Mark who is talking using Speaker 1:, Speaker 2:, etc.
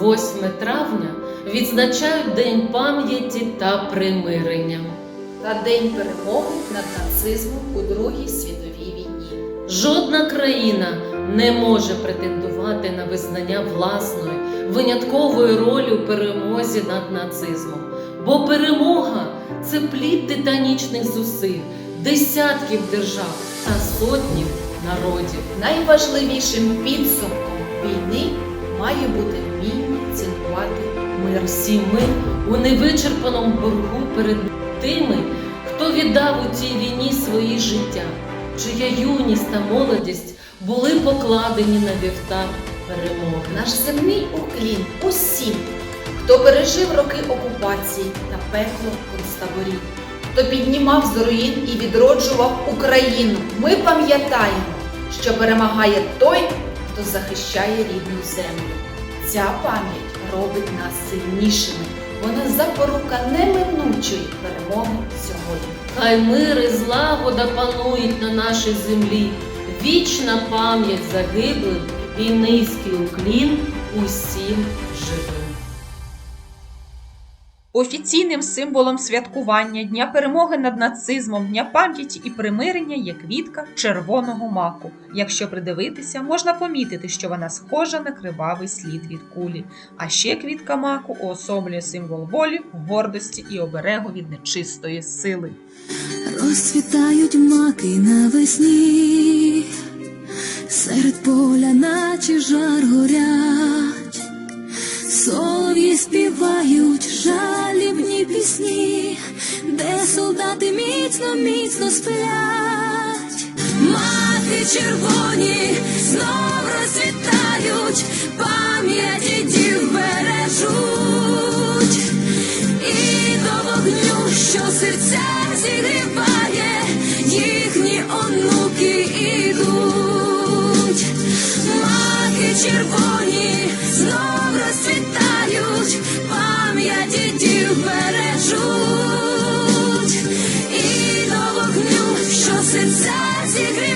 Speaker 1: 8 травня відзначають День пам'яті та примирення.
Speaker 2: та День перемоги над нацизмом у Другій світовій війні.
Speaker 1: Жодна країна не може претендувати на визнання власної виняткової ролі у перемозі над нацизмом, бо перемога це плід титанічних зусиль десятків держав та сотнів народів.
Speaker 2: Найважливішим підсумком війни має бути цінувати мир.
Speaker 1: Всі ми у невичерпаному боргу перед тими, хто віддав у цій війні свої життя, чия юність та молодість були покладені на вівтар перемоги.
Speaker 2: Наш земний уклін усім, хто пережив роки окупації та пекло концтаборів, хто піднімав з руїн і відроджував Україну. Ми пам'ятаємо, що перемагає той, хто захищає рідну землю. Ця пам'ять робить нас сильнішими. Вона запорука неминучої перемоги сьогодні.
Speaker 1: Хай мир і злагода панують на нашій землі, вічна пам'ять загиблим і низький уклін усім живим.
Speaker 3: Офіційним символом святкування Дня перемоги над нацизмом, Дня пам'яті і примирення є квітка червоного маку. Якщо придивитися, можна помітити, що вона схожа на кривавий слід від кулі. А ще квітка маку уособлює символ волі, гордості і оберегу від нечистої сили.
Speaker 4: Розцвітають маки навесні, серед поля, наче жар горять, солов'ї співають де солдати міцно, міцно сплять, маки червоні знов розцвітають, пам'яті дів бережуть. І до вогню, що серця зігріває, їхні онуки ідуть, маки червоні знов розцвітають, пам'яті бережуть,